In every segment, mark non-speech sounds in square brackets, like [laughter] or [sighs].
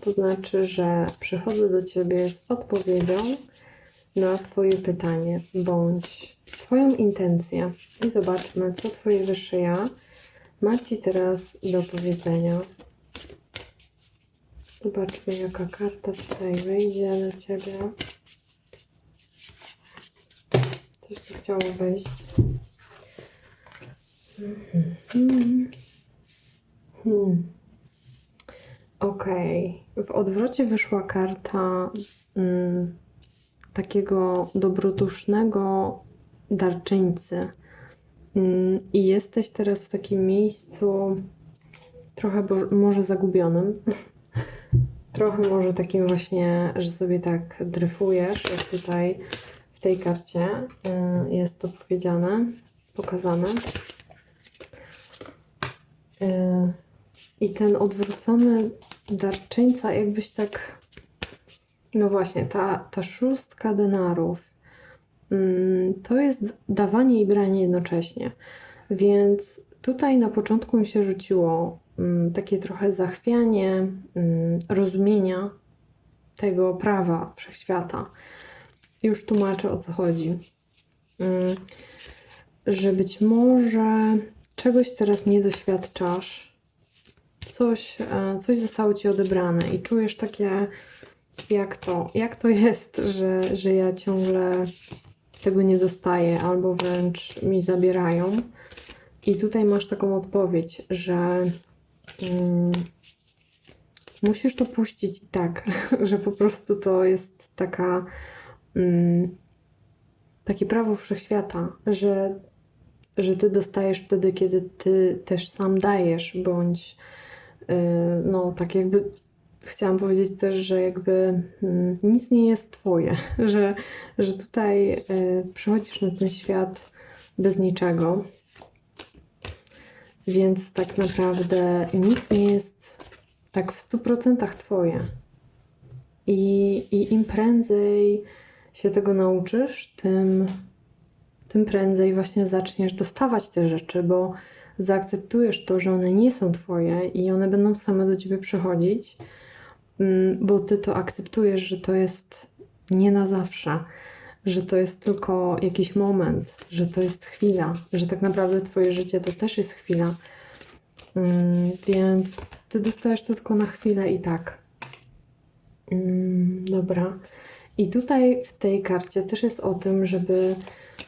to znaczy, że przychodzę do Ciebie z odpowiedzią na Twoje pytanie bądź Twoją intencję i zobaczmy, co Twoje wyższe ja ma Ci teraz do powiedzenia. Zobaczmy, jaka karta tutaj wyjdzie dla Ciebie. Coś tu chciało wejść. Mhm. Hmm. Okej. W odwrocie wyszła karta mm, takiego dobrodusznego darczyńcy. Mm, I jesteś teraz w takim miejscu trochę może zagubionym. [laughs] trochę może takim właśnie, że sobie tak dryfujesz, jak tutaj w tej karcie y, jest to powiedziane, pokazane. Y, I ten odwrócony darczyńca, jakbyś tak. No właśnie, ta, ta szóstka denarów mm, to jest dawanie i branie jednocześnie. Więc tutaj na początku mi się rzuciło mm, takie trochę zachwianie mm, rozumienia tego prawa wszechświata. Już tłumaczę o co chodzi. Że być może czegoś teraz nie doświadczasz, coś, e, coś zostało ci odebrane i czujesz takie, jak to, jak to jest, że, że ja ciągle tego nie dostaję, albo wręcz mi zabierają. I tutaj masz taką odpowiedź, że mm, musisz to puścić i tak, [laughs] że po prostu to jest taka. Mm, takie prawo wszechświata, że że ty dostajesz wtedy, kiedy ty też sam dajesz, bądź no tak jakby chciałam powiedzieć też, że jakby mm, nic nie jest twoje, [laughs] że, że tutaj yy, przychodzisz na ten świat bez niczego, więc tak naprawdę nic nie jest tak w 100% twoje. I, I im prędzej się tego nauczysz, tym tym prędzej właśnie zaczniesz dostawać te rzeczy, bo zaakceptujesz to, że one nie są twoje i one będą same do ciebie przychodzić, mm, bo ty to akceptujesz, że to jest nie na zawsze, że to jest tylko jakiś moment, że to jest chwila, że tak naprawdę twoje życie to też jest chwila. Mm, Więc ty dostajesz to tylko na chwilę i tak. Mm, Dobra. I tutaj w tej karcie też jest o tym, żeby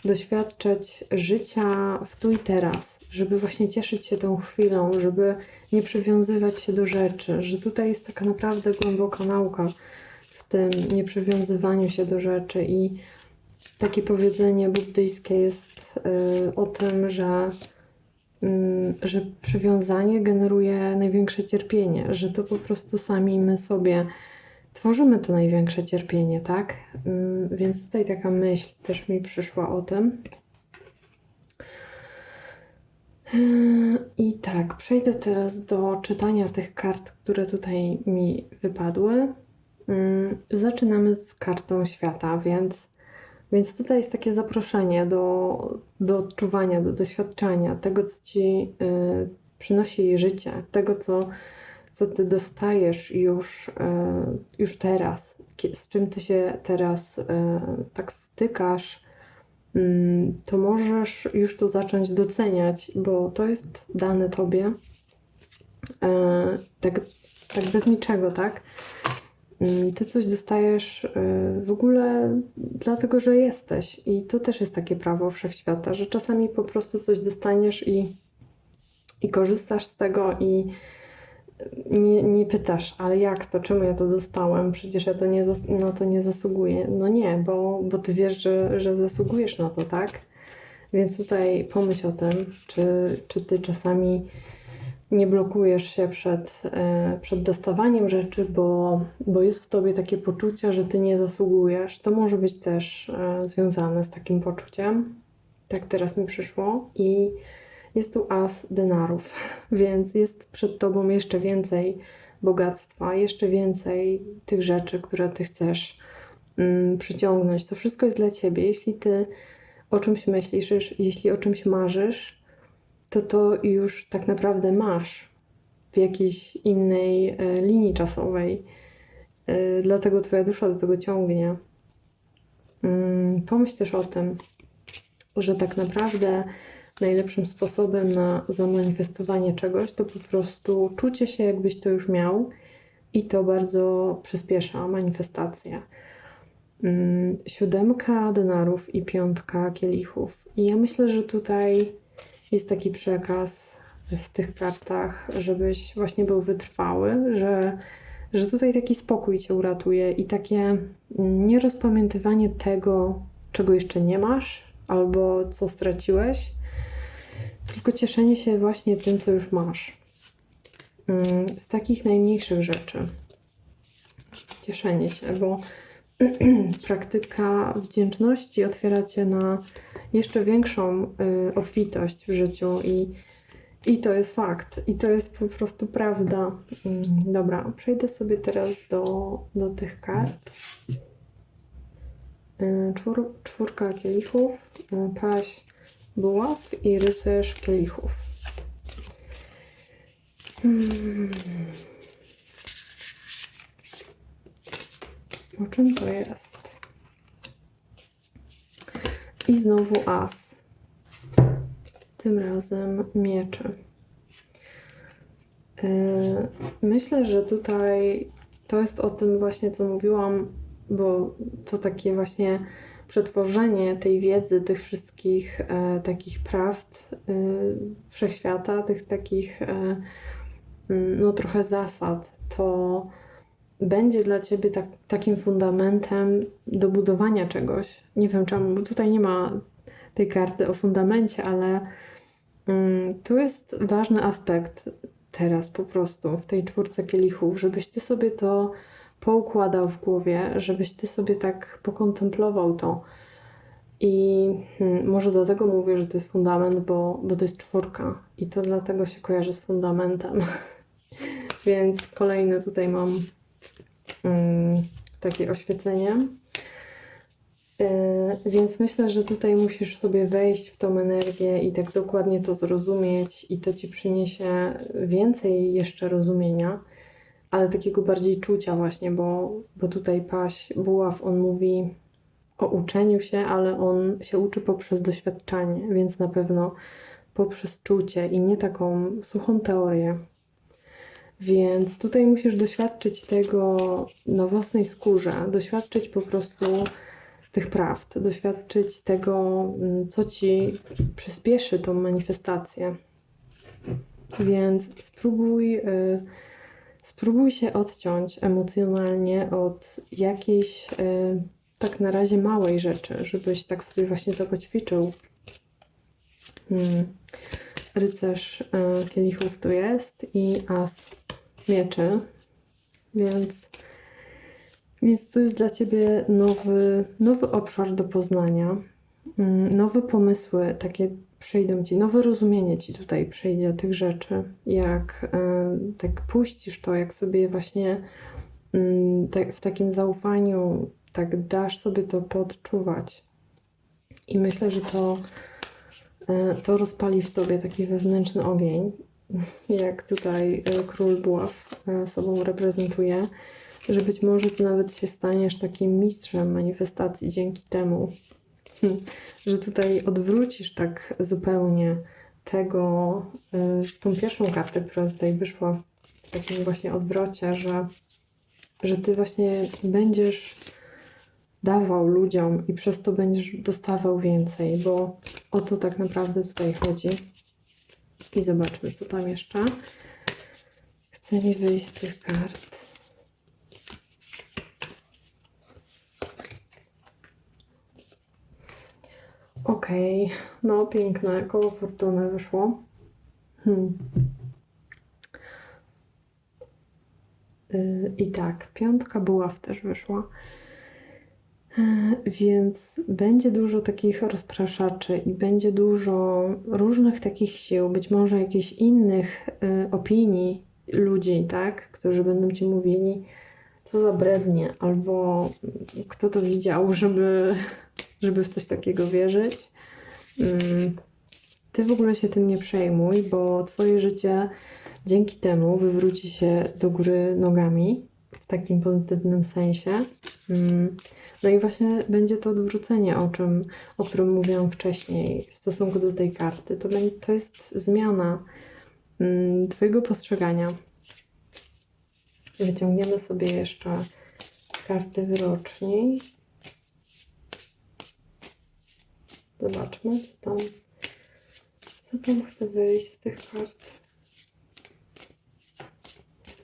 doświadczać życia w tu i teraz, żeby właśnie cieszyć się tą chwilą, żeby nie przywiązywać się do rzeczy, że tutaj jest taka naprawdę głęboka nauka w tym nieprzywiązywaniu się do rzeczy i takie powiedzenie buddyjskie jest y, o tym, że, y, że przywiązanie generuje największe cierpienie, że to po prostu sami my sobie tworzymy to największe cierpienie, tak? Ym, Więc tutaj taka myśl też mi przyszła o tym. I tak, przejdę teraz do czytania tych kart, które tutaj mi wypadły. Ym, Zaczynamy z kartą świata, więc, więc tutaj jest takie zaproszenie do, do odczuwania, do doświadczenia tego, co ci y, przynosi życie, tego, co co ty dostajesz już, e, już teraz, z czym ty się teraz e, tak stykasz, mm, to możesz już to zacząć doceniać, bo to jest dane tobie e, tak, tak bez niczego, tak? Mm, Ty coś dostajesz w ogóle dlatego, że jesteś. I to też jest takie prawo wszechświata, że czasami po prostu coś dostaniesz i, i korzystasz z tego i nie, nie pytasz, ale jak to, czemu ja to dostałem? Przecież ja to nie, no to nie zasługuję. No nie, bo, bo ty wiesz, że, że zasługujesz na to, tak? Więc tutaj pomyśl o tym, czy, czy ty czasami nie blokujesz się przed, e, przed dostawaniem rzeczy, bo, bo jest w tobie takie poczucie, że ty nie zasługujesz. To może być też e, związane z takim poczuciem. Tak teraz mi przyszło. I jest tu as denarów, [laughs] więc jest przed tobą jeszcze więcej bogactwa, jeszcze więcej tych rzeczy, które ty chcesz mm, przyciągnąć. To wszystko jest dla ciebie. Jeśli ty o czymś myślisz, jeśli o czymś marzysz, to to już tak naprawdę masz. w jakiejś innej e, linii czasowej. E, Dlatego Twoja dusza do tego ciągnie. Mm, Pomyśl też o tym, że tak naprawdę najlepszym sposobem na zamanifestowanie czegoś to po prostu czucie się, jakbyś to już miał, i to bardzo przyspiesza manifestację. Mm, Siódemka denarów i piątka kielichów. I ja myślę, że tutaj jest taki przekaz w tych kartach, żebyś właśnie był wytrwały, że, że tutaj taki spokój cię uratuje i takie nierozpamiętywanie tego, czego jeszcze nie masz albo co straciłeś, tylko cieszenie się właśnie tym, co już masz. Mm, Z takich najmniejszych rzeczy. Cieszenie się, bo [clears throat] praktyka wdzięczności otwiera cię na jeszcze większą y, obfitość w życiu i, i to jest fakt. I to jest po prostu prawda. Mm, Dobra, przejdę sobie teraz do, do tych kart. Y, Czwór, czwórka kielichów, y, paź buław i rycerz kielichów. Hmm. O czym to jest? I znowu as. Tym razem miecze. Yy, Myślę, że tutaj to jest o tym właśnie, co mówiłam, bo to takie właśnie przetworzenie tej wiedzy, tych wszystkich e, takich prawd e, wszechświata, tych takich e, mm, no trochę zasad, to będzie dla Ciebie tak, takim fundamentem do budowania czegoś. Nie wiem czemu, bo tutaj nie ma tej karty o fundamencie, ale mm, tu jest ważny aspekt teraz po prostu w tej czwórce kielichów, żebyś Ty sobie to poukładał w głowie, żebyś Ty sobie tak pokontemplował to. I hmm, może dlatego mówię, że to jest fundament, bo, bo to jest czwórka i to dlatego się kojarzy z fundamentem. [laughs] Więc kolejne tutaj mam mm, takie oświecenie. Yy, Więc myślę, że tutaj musisz sobie wejść w tą energię i tak dokładnie to zrozumieć, i to ci przyniesie więcej jeszcze rozumienia, ale takiego bardziej czucia, właśnie, bo, bo tutaj Paś Buław on mówi o uczeniu się, ale on się uczy poprzez doświadczanie, więc na pewno poprzez czucie i nie taką suchą teorię. Więc tutaj musisz doświadczyć tego na własnej skórze, doświadczyć po prostu tych prawd, doświadczyć tego, mm, co ci przyspieszy tą manifestację. Więc spróbuj, y, spróbuj się odciąć emocjonalnie od jakiejś y, tak na razie małej rzeczy, żebyś tak sobie właśnie to poćwiczył. Hmm. Rycerz y, kielichów tu jest i as mieczy, więc, więc to jest dla Ciebie nowy, nowy obszar do poznania, Mm, nowe pomysły takie przyjdą Ci, nowe rozumienie Ci tutaj przyjdzie tych rzeczy, jak e, tak puścisz to, jak sobie właśnie mm, w takim zaufaniu tak dasz sobie to podczuwać. I myślę, że to, e, to rozpali w Tobie taki wewnętrzny ogień, [laughs] jak tutaj e, król buław sobą reprezentuje, że być może Ty nawet się staniesz takim mistrzem manifestacji dzięki temu, [laughs] że tutaj odwrócisz tak zupełnie tego, y, tą pierwszą kartę, która tutaj wyszła w takim właśnie odwrocie, że, że ty właśnie będziesz dawał ludziom i przez to będziesz dostawał więcej, bo o to tak naprawdę tutaj chodzi. I zobaczmy, co tam jeszcze. Chce mi wyjść z tych kart. Okej, no piękne, koło fortuny wyszło. Hmm. Yy, I tak, piątka buław też wyszła. Yy, Więc będzie dużo takich rozpraszaczy i będzie dużo różnych takich sił, być może jakichś innych yy, opinii ludzi, tak, którzy będą ci mówili, co za brednie, albo kto to widział, żeby, żeby w coś takiego wierzyć. Mm, Ty w ogóle się tym nie przejmuj, bo Twoje życie Dzięki temu wywróci się do góry nogami w takim pozytywnym sensie. Mm, No i właśnie będzie to odwrócenie, o, czym, o którym mówiłam wcześniej w stosunku do tej karty. To, będzie, to jest zmiana mm, Twojego postrzegania. Wyciągniemy sobie jeszcze karty wyroczni. Zobaczmy, co tam, co tam chce wyjść z tych kart.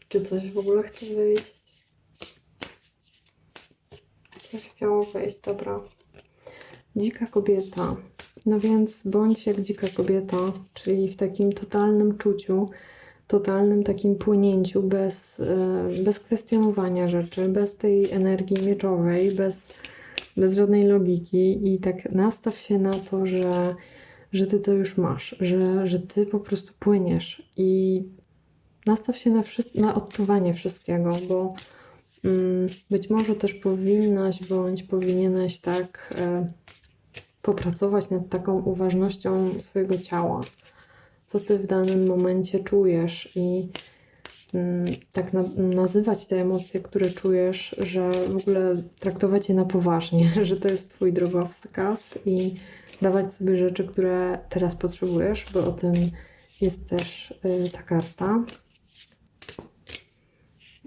Czy coś w ogóle chce wyjść? Coś chciało wejść, dobra. Dzika kobieta. No więc bądź jak dzika kobieta, czyli w takim totalnym czuciu, totalnym takim płynięciu, bez, e, bez kwestionowania rzeczy, bez tej energii mieczowej, bez, bez żadnej logiki i tak nastaw się na to, że, że ty to już masz, że, że ty po prostu płyniesz i nastaw się na, wszy- na odczuwanie wszystkiego, bo mm, być może też powinnaś bądź powinieneś tak e, popracować nad taką uważnością swojego ciała. Co ty w danym momencie czujesz i tak na, nazywać te emocje, które czujesz, że w ogóle traktować je na poważnie, [laughs] że to jest twój drogowskaz i dawać sobie rzeczy, które teraz potrzebujesz, bo o tym jest też y, ta karta.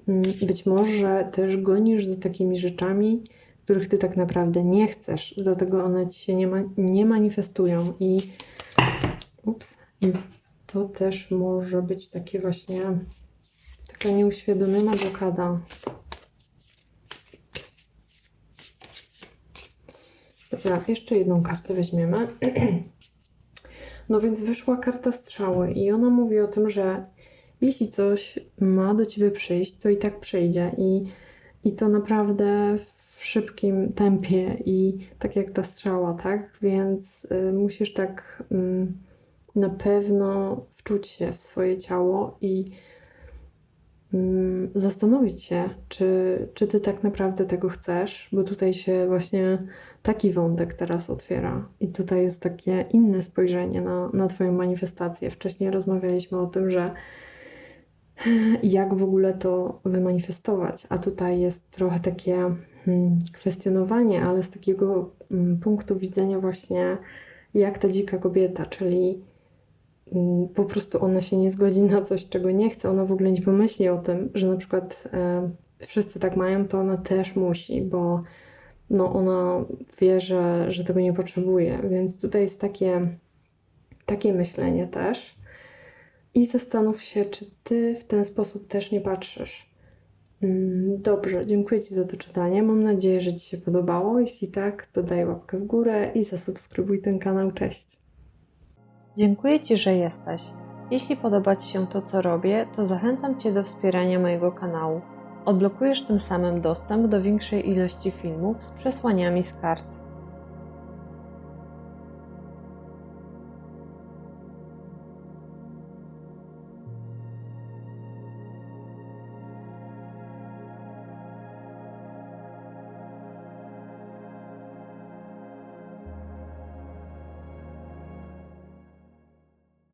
Mm, Być może też gonisz za takimi rzeczami, których ty tak naprawdę nie chcesz, dlatego one ci się nie, ma, nie manifestują i ups, i to też może być takie właśnie taka nieuświadomiona blokada. Dobra, jeszcze jedną kartę weźmiemy. [clears throat] No więc wyszła karta strzały i ona mówi o tym, że jeśli coś ma do ciebie przyjść, to i tak przyjdzie i, i to naprawdę w szybkim tempie i tak jak ta strzała, tak? Więc y, musisz tak mm, na pewno wczuć się w swoje ciało i zastanowić się, czy, czy ty tak naprawdę tego chcesz, bo tutaj się właśnie taki wątek teraz otwiera i tutaj jest takie inne spojrzenie na, na twoją manifestację. Wcześniej rozmawialiśmy o tym, że [sighs] jak w ogóle to wymanifestować. A tutaj jest trochę takie hmm, kwestionowanie, ale z takiego mm, punktu widzenia właśnie jak ta dzika kobieta, czyli mm, po prostu ona się nie zgodzi na coś, czego nie chce, ona w ogóle nie pomyśli o tym, że na przykład e, wszyscy tak mają, to ona też musi, bo no ona wie, że, że tego nie potrzebuje, więc tutaj jest takie, takie myślenie też. I zastanów się, czy ty w ten sposób też nie patrzysz. Mm, Dobrze, dziękuję Ci za to czytanie. Mam nadzieję, że Ci się podobało. Jeśli tak, to daj łapkę w górę i zasubskrybuj ten kanał. Cześć. Dziękuję Ci, że jesteś. Jeśli podoba Ci się to, co robię, to zachęcam Cię do wspierania mojego kanału. Odblokujesz tym samym dostęp do większej ilości filmów z przesłaniami z kart.